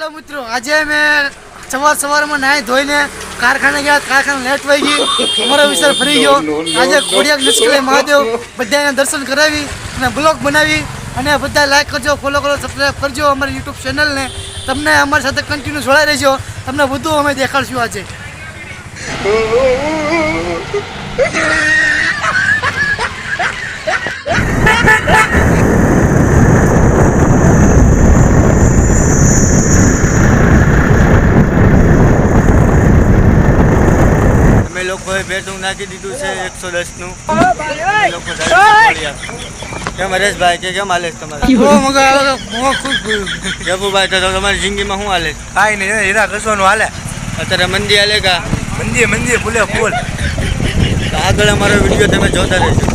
હાલો મિત્રો આજે મેં સવાર સવારમાં નાહી ધોઈને કારખાને ગયા કારખાના લેટ વહી ગઈ. અમારો વિસ્તાર ફરી ગયો. આજે કોડિયાક નિષ્કલે મહાદેવ બધાને દર્શન કરાવી અને બ્લોગ બનાવી. અને બધા લાઈક કરજો ફોલો કરો સબસ્ક્રાઈબ કરજો અમારી યુટ્યુબ ચેનલને તમને અમારી સાથે કન્ટિન્યુ જોડાઈ રહેજો. તમને બધું અમે દેખાડશું આજે. અમે બેટું નાખી દીધું છે એકસો દસનું લોકો direct પડ્યા. કેમ હરેશભાઈ કે કેમ હાલે તમારે? જબુભાઈ તો તમારી જિંદગીમાં શું હાલે? કાંઈ નહીં હીરા ઘસવાનું હાલે. અત્યારે મંદી હાલે કા? મંદિર મંદિર ફૂલે ફૂલ. તો આગળ અમારો વીડિયો તમે જોતા રહેજો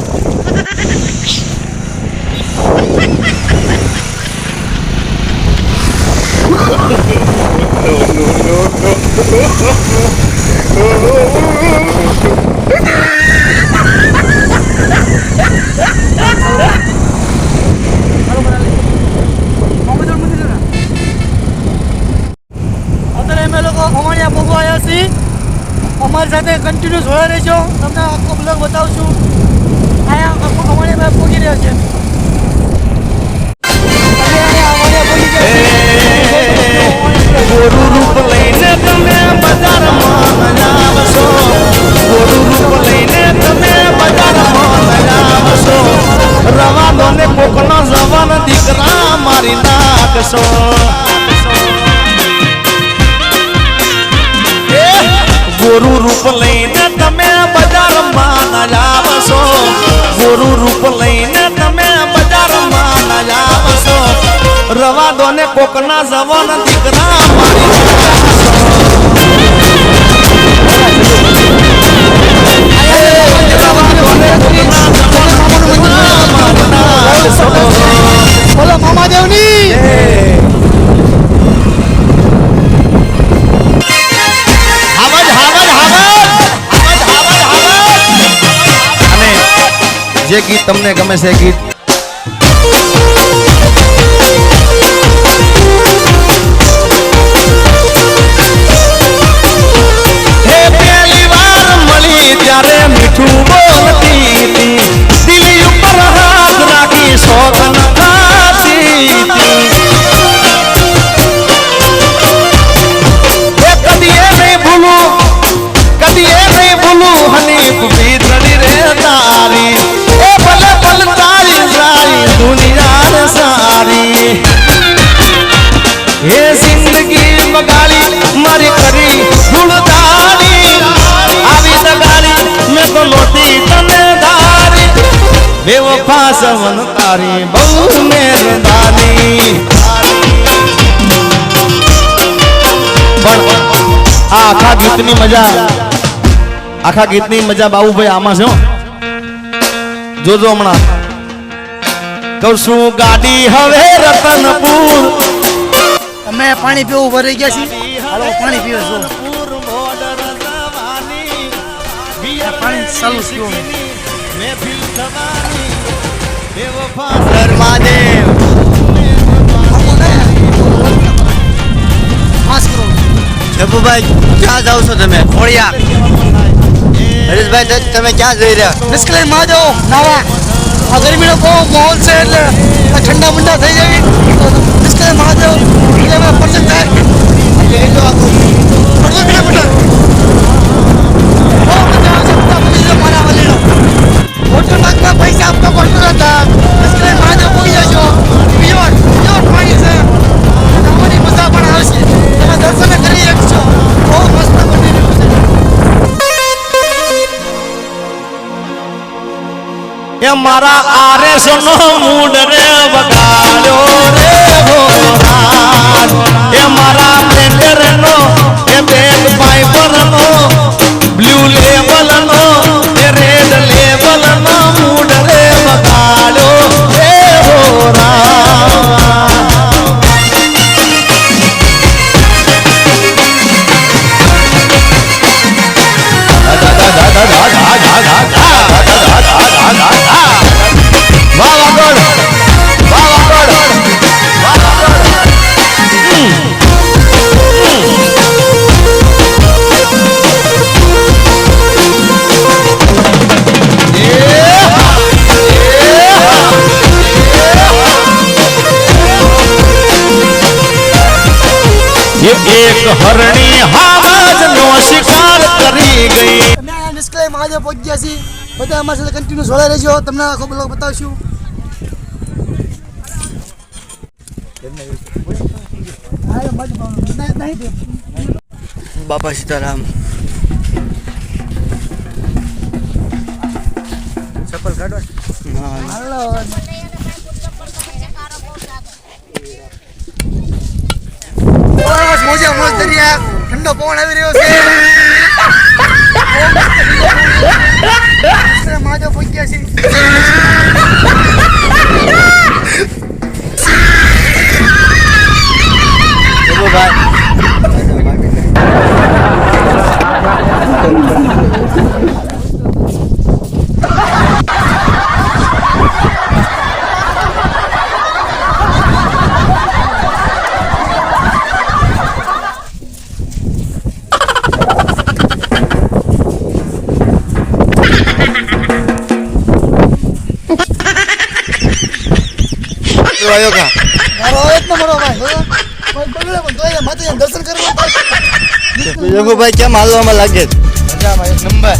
અત્યારે અમે લોકો ખમણિયા ભોગવા આવ્યા છીએ અમારી સાથે કન્ટિન્યુ જોડા રહેજો તમને આખો બ્લોગ બતાવશું અહીંયા આખો ખમણિયા પહોંચી રહ્યો છે ગયા રૂપ લઈને તમે બજારમાં રવા દોને કોકના જવાન દીકરા મારી બોલો મામાદેવની. જે ગીત તમને ગમે છે ગીત મીઠું બોલતી શોધન ખાતી હતી કદી એ નહીં કદી એ નહીં ભૂલું હનીફ તારી એ ભલે ભલ તારી સારી દુનિયા સારી એ બેવફા સવન તારી બહુ મહેરબાની પણ આખા ગીતની મજા આખા ગીતની મજા બાબુભાઈ આમાં છે જોજો હમણાં. કહું શું ગાડી હવે રતનપુર. અમે પાણી પીવું ભરી ગયા છીએ? હાલો પાણી પીવો છો. પાણી ચાલુ પીવું. મહાદેવ પાસ કરો જબુભાઈ ક્યાં જાઓ છો તમે ખોડિયા હરેશભાઈ તો તમે ક્યાં જઈ રહ્યા નિષ્કલે મહાદેવ નાવા આ ગરમીનો બહુ માહોલ છે એટલે આ ઠંડા મંડા થઈ જાય તો નિષ્કલે મહાદેવ એટલે અમે પસંદ થાય પડતો બિના એ મારા આરએસ નો મૂડ રે વગાડ્યો રે ભોળાનાથ. એ મારા મેટર નો, એ બેગ પાઇપર નો બ્લુ લેવલ હરણી હાવજ નો શિકાર કરી ગઈ. અમે આ નિષ્કલય મહાદેવ પહોંચી છીએ. બધા અમારી સાથે કન્ટિન્યુ જોડાઈ રહેજો. તમને આખો બ્લોગ બતાવશું. બાપા સીતારામ. ચપ્પલ કાઢવા હાલો. બસ મોજે મોજ દરિયા ઠંડો પવન આવી આવ્યો કા? મારો એક મારો ભાઈ દર્શન કરવા યોગુભાઈ કેમ હાલવામાં લાગે છે? મજામાં એક નંબર.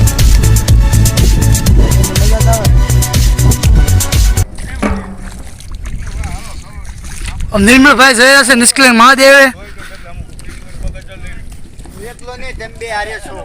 નિર્મલભાઈ જઈ રહ્યા છે નિષ્કલન મહાદેવે. એકલો ને તેમ બે હારે છો.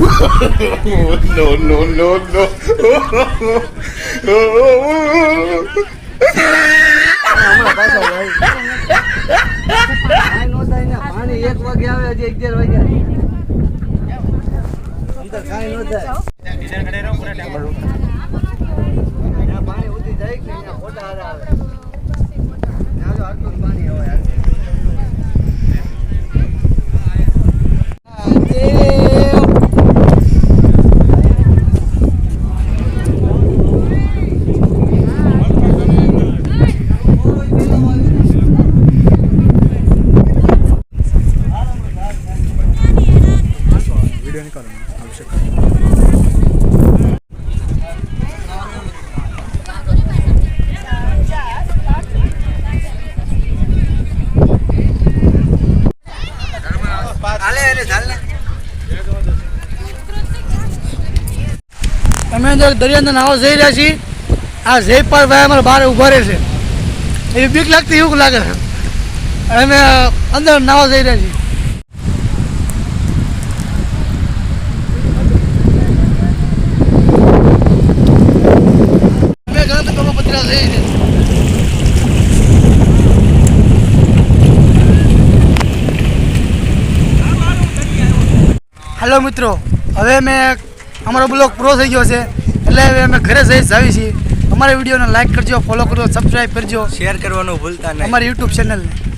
No, no, no, no. પાણી એક વાગે આવે હજી અગિયાર વાગ્યા અંદર કાંઈ ન પાણી ઉતરી જાય કે હારા આવે પાણી હોય હાલે હાલે ચાલ અમે અંદર દરિયા અંદર નાવા જઈ રહ્યા છીએ, આ જયપાલ ભાઈ અમારે બહાર ઊભા રહે છે એ બીક લાગતી, એવું લાગે છે. અમે અંદર નાવા જઈ રહ્યા છીએ. હેલો મિત્રો, હવે મેં, અમારો બ્લોગ પૂરો થઈ ગયો છે. એટલે હવે અમે ઘરે જઈ જાવી છીએ. અમારા વિડીયોને લાઈક કરજો ફોલો કરજો સબસ્ક્રાઈબ કરજો. શેર કરવાનું ભૂલતા નહીં. અમારી યુટ્યુબ ચેનલને